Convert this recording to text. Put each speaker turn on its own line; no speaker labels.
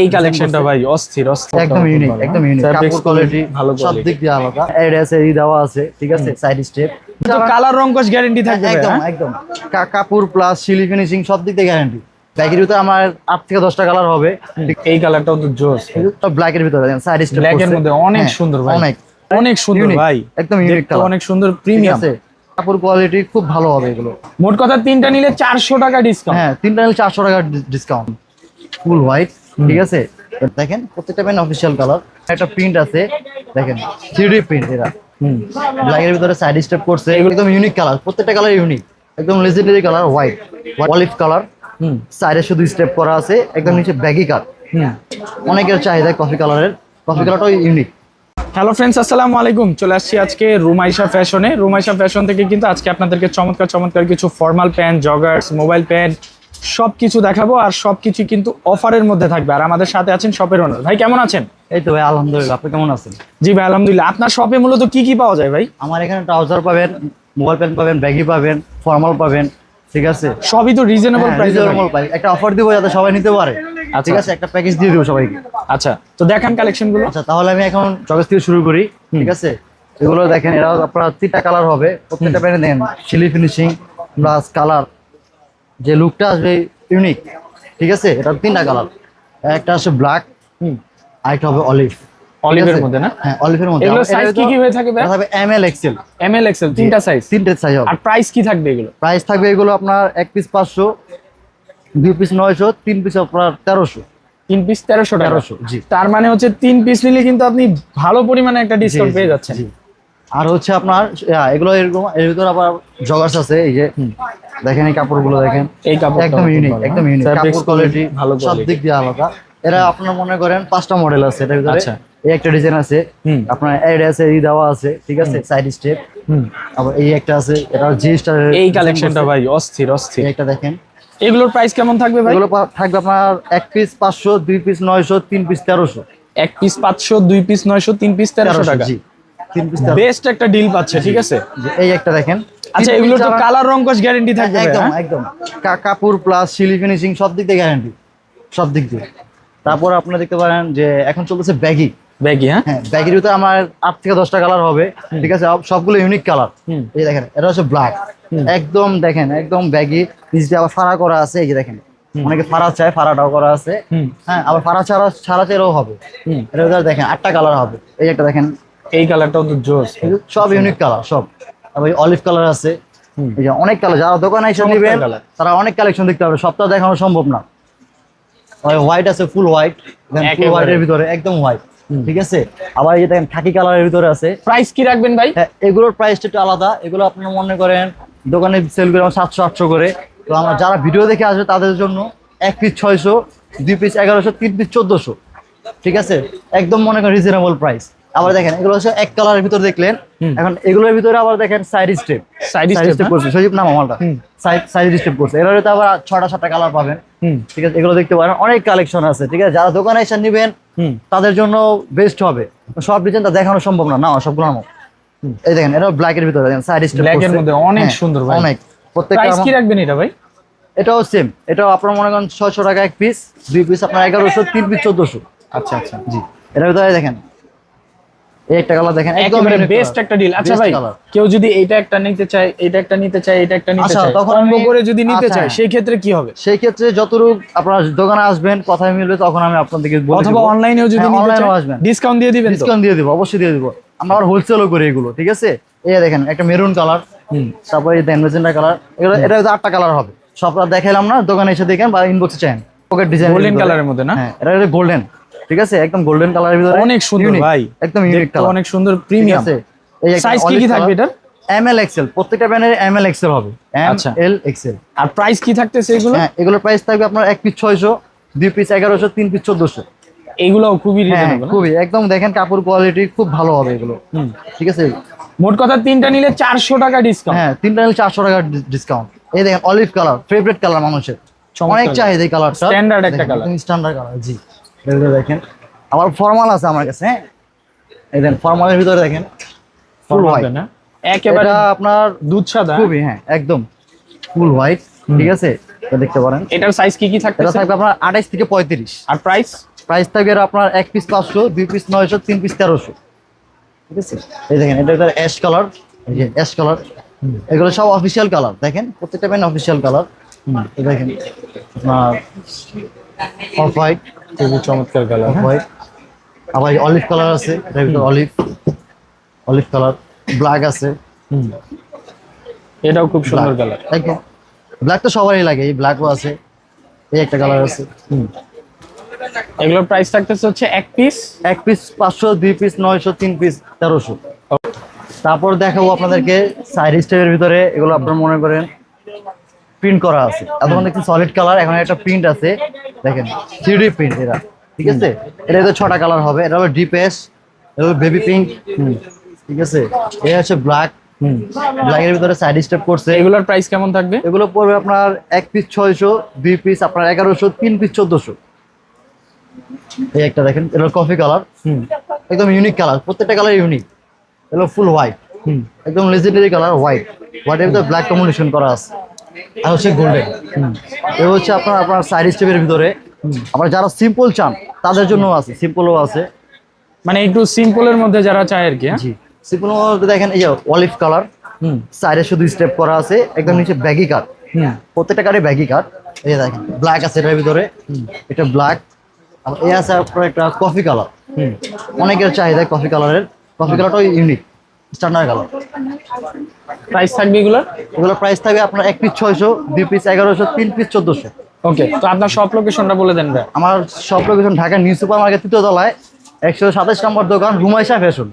এই কালেকশনটা ভাই অস্থির অস্থির
একদম ইউনিক একদম ইউনিক কাপড় কোয়ালিটি
ভালো
সব দিক দিয়ে আলাদা। দেওয়া আছে ঠিক আছে? সাইড স্টেপ
তো কালার রংকশ গ্যারান্টি থাকবে
একদম
হ্যাঁ?
একদম। কাপড় প্লাস সিলি ফিনিশিং সব দিক দিয়ে গ্যারান্টি ভিতরে আমার আট থেকে দশটা কালার হবে।
এই কালারটাও তো জোস
সব ব্ল্যাক এর ভিতরে সাইড স্টেপ
ব্ল্যাক এর মধ্যে অনেক সুন্দর ভাই।
অনেক।
অনেক সুন্দর ভাই।
একদম ইউনিক কালার
অনেক সুন্দর প্রিমিয়াম
কাপড় কোয়ালিটি খুব ভালো হবে এগুলো।
মোট কথা তিনটা নিলে চারশো টাকা ডিসকাউন্ট
হ্যাঁ তিনটা নিলে চারশো টাকা ডিসকাউন্ট ফুল হোয়াইট ঠিক আছে? দেখেন প্রত্যেকটা প্যান্ট অফিসিয়াল কালার একটা প্রিন্ট আছে দেখেন থ্রি প্রিন্ট এরা।
হুম।
ব্ল্যাকের ভিতরে সাইড স্টেপ করছে এগুলো একদম ইউনিক কালার প্রত্যেকটা কালার ইউনিক একদম legendary colour white olive colour
হুম।
সাইডে শুধু স্টেপ করা আছে একদম নিচে ব্যাগি কাট
হুম।
অনেকের চাহিদা কফি কালারের কফি কালারটাও ইউনিক
হ্যালো ফ্রেন্ডস আসসালামু আলাইকুম। চলে আসছি আজকে রুমাইশা ফ্যাশনে রুমাইশা ফ্যাশন থেকে কিন্তু আজকে আপনাদেরকে চমৎকার চমৎকার কিছু formal pant joggers mobile pant সব কিছু দেখাবো আর সব কিছু কিন্তু অফারের মধ্যে থাকবে। আর আমাদের সাথে আছেন শপের ওনার ভাই কেমন আছেন?
এই তো ভাই আলহামদুলিল্লাহ আপনি কেমন আছেন?
জি ভাই আলহামদুলিল্লাহ। আপনার শপে মূলত কি কি পাওয়া যায় ভাই?
আমার এখানে ট্রাউজার পাবেন মোবাইল প্যান্ট পাবেন ব্যাগি পাবেন ফর্মাল পাবেন ঠিক আছে?
সবই তো রিজনেবল
প্রাইস
প্রাইসে
reasonable price। একটা অফার দিব যাতে সবাই নিতে পারে
আচ্ছা।
ঠিক আছে? একটা প্যাকেজ দিয়ে দিব সবাইকে।
আচ্ছা তো দেখান কালেকশনগুলো
আচ্ছা তাহলে আমি এখন জগৎ থেকে শুরু করি ঠিক আছে? এগুলো দেখেন এরাও আপনার তিনটা কালার হবে। প্রত্যেকটা প্যান্টে দেখেন সিলি ফিনিশিং প্লাস কালার যে লুকটা আসবে ইউনিক ঠিক আছে? এটা তিনটা কালার একটা আছে ব্ল্যাক
হুম
আরেকটা হবে অলিভ
অলিভের মধ্যে না?
হ্যাঁ অলিভের মধ্যে।
এগুলো সাইজ কি কি হয়ে থাকে ভাই
হবে M L XL
M L XL তিনটা সাইজ
তিনটে সাইজ হবে।
আর প্রাইস কি থাকবে এগুলো?
প্রাইস থাকবে এগুলো আপনার এক পিস পাঁচশো দুই পিস নয়শো তিন পিস আপনার তেরোশো।
তিন পিস তেরোশো টাকা।
তেরোশো জি।
তার মানে হচ্ছে তিন পিস নিলে কিন্তু আপনি ভালো পরিমাণে একটা ডিসকাউন্ট পেয়ে যাচ্ছেন।
আর হচ্ছে আপনার এগুলো এরকম এর ভিতরে আবার জগার্স আছে এই যে দেখেন এই কাপড়গুলো দেখেন।
এই কাপড়
একদম ইউনিক একদম ইউনিক কাপড় কোয়ালিটি
ভালো
সব দিক দিয়ে আলাদা। এরা আপনার মনে করেন পাঁচটা মডেল আছে এটার ভিতরে
আচ্ছা।
এই একটা ডিজাইন আছে। আপনার এড আছে এই দেওয়া আছে ঠিক আছে? সাইড স্টেপ
হুম।
আবার এই একটা আছে এটা জি স্টার
এই কালেকশনটা ভাই অস্থির অস্থির।
একটা দেখেন।
এগুলোর প্রাইস কেমন থাকবে ভাই?
এগুলো থাকবে আপনার এক পিস পাঁচশো দুই পিস নয়শো তিন পিস তেরোশো।
এক পিস পাঁচশো দুই পিস নয়শো তিন পিস তেরোশো টাকা।
জি। তিন পিস
বেস্ট একটা ডিল পাচ্ছে ঠিক আছে?
এই একটা দেখেন।
আচ্ছা এগুলো তো কালার রংকশ গ্যারেন্টি থাকবে
একদম
হ্যাঁ?
একদম। কা- কাপড় প্লাস সিলি ফিনিশিং সব দিক দিয়ে গ্যারান্টি সব দিক দিয়ে। তারপর আপনারা দেখতে পারেন যে এখন চলতেছে ব্যাগি
ব্যাগি হ্যাঁ?
ব্যাগের ভিতরে আমার আট থেকে দশটা কালার হবে ঠিক আছে? সবগুলো ইউনিক কালার এই দেখেন এটা হচ্ছে ব্ল্যাক একদম দেখেন একদম ব্যাগি নিচ আবার ফাড়া করা আছে এই যে দেখেন। অনেকে ফাড়া চায় ফাড়াটাও করা আছে। হ্যাঁ আবার ফাড়া ছাড়া ছাড়া চেয়েও হবে।
হুম।
এটা দেখেন আটটা কালার হবে। এই একটা দেখেন।
এই কালারটাও তো জোস।
সব ইউনিক কালার সব। আবার অলিভ কালার আছে। অনেক কালার যারা দোকানে এসে নেবেন তারা অনেক কালেকশন দেখতে পাবে সবটা দেখানো সম্ভব না। হোয়াইট আছে ফুল হোয়াইট ফুল হোয়াইটের ভিতরে একদম হোয়াইট ঠিক আছে? আবার এই যে দেখেন খাকি কালারের ভিতরে আছে।
প্রাইস কি রাখবেন ভাই?
হ্যাঁ এগুলোর প্রাইসটা একটু আলাদা। এগুলো আপনারা মনে করেন দোকানে সেল করে সাতশো আটশো করে। তো আমরা যারা ভিডিও দেখে আসবে তাদের জন্য এক পিস ছয়শো দুই পিস এগারোশো তিন পিস চোদ্দশো। ঠিক আছে? একদম মনে করেন রিজনেবল প্রাইস আবার দেখেন এগুলো হচ্ছে এক কালারের ভিতর দেখলেন। এখন এগুলোর ভিতরে আবার দেখেন সাইড স্টেপ সাইড স্টেপ করছে। সজীব নাম আমারটা। সাইড সাইড স্টেপ করছে। এর ভিতরে আবার ছটা সাতটা কালার পাবেন। ঠিক আছে এগুলো দেখতে পারেন। অনেক কালেকশন আছে ঠিক আছে? যারা দোকানে এসে নেবেন তাদের জন্য বেস্ট হবে। সব ডিজাইনটা দেখানো সম্ভব না। না সবগুলো নামো। এই দেখেন এটা ব্ল্যাক এর ভিতরে। দেখেন সাইড স্টেপ
Black এর মধ্যে অনেক সুন্দর ভাই।
অনেক। প্রত্যেকটা
প্রাইস কি রাখবেন এটা ভাই?
এটাও সেম এটাও আপনার মনে করেন ছয়শো টাকা এক পিস দুই পিস আপনার এগারোশো তিন পিস চোদ্দশো।
আচ্ছা আচ্ছা।
জি। এটার ভিতরে দেখেন একটা কালার দেখেন একদম
বেস্ট একটা ডিল আচ্ছা ভাই কেউ যদি এইটা একটা নিতে চায় এটা একটা নিতে চায় এটা একটা নিতে
আচ্ছা,
চায়
তখন
কম্বো করে যদি নিতে
আচ্ছা,
চায়
হ্যাঁ।
সেই ক্ষেত্রে কি হবে?
সেই ক্ষেত্রে যতটুকু আপনার দোকানে আসবেন কথায় মিলবে তখন আমি আপনাদেরকে বলে
অথবা অনলাইনেও যদি
হ্যাঁ,
নিতে চায়
আসবেন।
ডিসকাউন্ট দিয়ে দিবেন
ডিসকাউন্ট দিয়ে দিব অবশ্যই দিয়ে দিব। আমরা আবার হোলসেলও করি এগুলো ঠিক আছে? এই দেখেন একটা মেরুন কালার
হুম।
তারপরে দেন মেজেন্ডা কালার এগুলো এটা হচ্ছে আটটা কালার হবে। সবটা দেখাইলাম না দোকানে এসে দেখেন বা ইনবক্সে চান পকেট ডিজাইন
গোল্ডেন কালারের মধ্যে না?
হ্যাঁ এটা গোল্ডেন ঠিক আছে? একদম গোল্ডেন কালারের ভিতরে
অনেক সুন্দর ভাই।
একদম ইউনিক কালার
অনেক সুন্দর প্রিমিয়াম
আছে? এই
সাইজ কি কি থাকবে এটার?
এম এল এক্সেল প্রত্যেকটা ব্র্যান্ডের এম এল এক্সেল হবে। এম
আচ্ছা।
এল এক্সেল
আর প্রাইস কি থাকতেছে এগুলো
হ্যাঁ এগুলোর প্রাইস থাকবে আপনার এক পিস ছয়শো দুই পিস এগারোশো তিন পিস চোদ্দশো।
এগুলো খুবই
হ্যাঁ
রিজনেবল
খুবই। একদম দেখেন কাপড় কোয়ালিটি খুব ভালো হবে এগুলো। ঠিক আছে?
মোট কথা তিনটা নিলে চারশো টাকা ডিসকাউন্ট
হ্যাঁ তিনটা নিলে চারশো টাকা ডিসকাউন্ট এই দেখেন অলিভ কালার ফেভারিট কালার মানুষের। অনেক চাহিদা এই কালারটা
Standard একটা colour।
স্ট্যান্ডার্ড কালার জি। এগুলো দেখেন। আবার ফর্মাল আছে আমার কাছে হ্যাঁ? এই দেখেন ফর্মালের ভিতরে দেখেন। ফুল হোয়াইট
না? একেবারে
আপনার
দুধ সাদা?
খুবই হ্যাঁ একদম। ফুল হোয়াইট ঠিক আছে? দেখতে পারেন।
এটার সাইজ কি কি
এটা থাকবে আপনার আঠাইশ থেকে পঁয়ত্রিশ।
আর প্রাইস
প্রাইস থাকবে আপনার এক পিস পাঁচশো দুই পিস নয়শো তিন পিস তেরোশো। ঠিক আছে? এই দেখেন এটা অ্যাশ কালার এই যে অ্যাশ কালার এগুলো সব অফিসিয়াল কালার দেখেন? প্রত্যেকটা পেন অফিসিয়াল কালার দেখেন আপনার অফ হোয়াইট
খুবই চমৎকার কালার
অফ হোয়াইট আবার অলিভ কালার আছে অলিভ অলিভ কালার ব্ল্যাক আছে.
এটাও খুব সুন্দর কালার
একদম ব্ল্যাক তো সবারই লাগে এই ব্ল্যাকও আছে এই একটা কালার আছে।
এগুলোর প্রাইস থাকতেছে হচ্ছে এক পিস
এক পিস পাঁচশো দুই পিস নয়শো তিন পিস তেরোশো। তারপর দেখাবো আপনাদেরকে সাইড স্টেপের ভিতরে এগুলো আপনারা মনে করেন প্রিন্ট করা আছে। এতক্ষণ দেখছি সলিড কালার এখন একটা প্রিন্ট আছে। দেখেন থ্রি প্রিন্ট এটা ঠিক আছে? এটা তো ছটা কালার হবে এটা হলো ডিপ এস এটা হলো বেবি পিঙ্ক ঠিক আছে? এটা হচ্ছে ব্ল্যাক ব্ল্যাকের ভিতরে সাইড স্টেপ করছে।
এগুলোর প্রাইস কেমন থাকবে?
এগুলো পড়বে আপনার এক পিস ছয়শো দুই পিস আপনার এগারোশো তিন পিস চোদ্দশো। এই একটা দেখেন এটা কফি কালার একদম ইউনিক কালার প্রত্যেকটা কালার ইউনিক ফুল হোয়াইট একদম লেজেন্ডারি কালার হোয়াইট হোয়াইটের ভিতরে ব্ল্যাক কম্বিনেশন করা আছে। আর হচ্ছে গোল্ডেন এ হচ্ছে আপনার আপনার সাইড স্টেপের ভিতরে। আবার যারা সিম্পল চান তাদের জন্য আছে সিম্পলও আছে।
মানে একটু সিম্পলের মধ্যে যারা চায় আর কি হ্যাঁ?
জি। সিম্পল মধ্যে দেখেন এই যে অলিভ কালার
হুম।
সাইডে শুধু স্টেপ করা আছে একদম নিচে ব্যাগি কাট
হুম।
প্রত্যেকটা কারে ব্যাগি কাট এই যে দেখেন ব্ল্যাক আছে এটার ভিতরে। এটা ব্ল্যাক আর এই আছে আপনার একটা কফি কালার
হুম।
অনেকের চাহিদা কফি কালারের কফি কালারটাও ইউনিক স্ট্যান্ডার্ড কালার
প্রাইস থাকবে এগুলো?
এগুলো প্রাইস থাকবে আপনার এক পিস ছয়শো দুই পিস এগারোশো তিন পিস চোদ্দোশো।
ওকে তো আপনার সব লোকেশনটা বলে দেন ভাই।
আমার সব location Dhaka new super market তৃতীয় তলায় একশো সাতাশ নম্বর দোকান রুমাইশা ফ্যাশন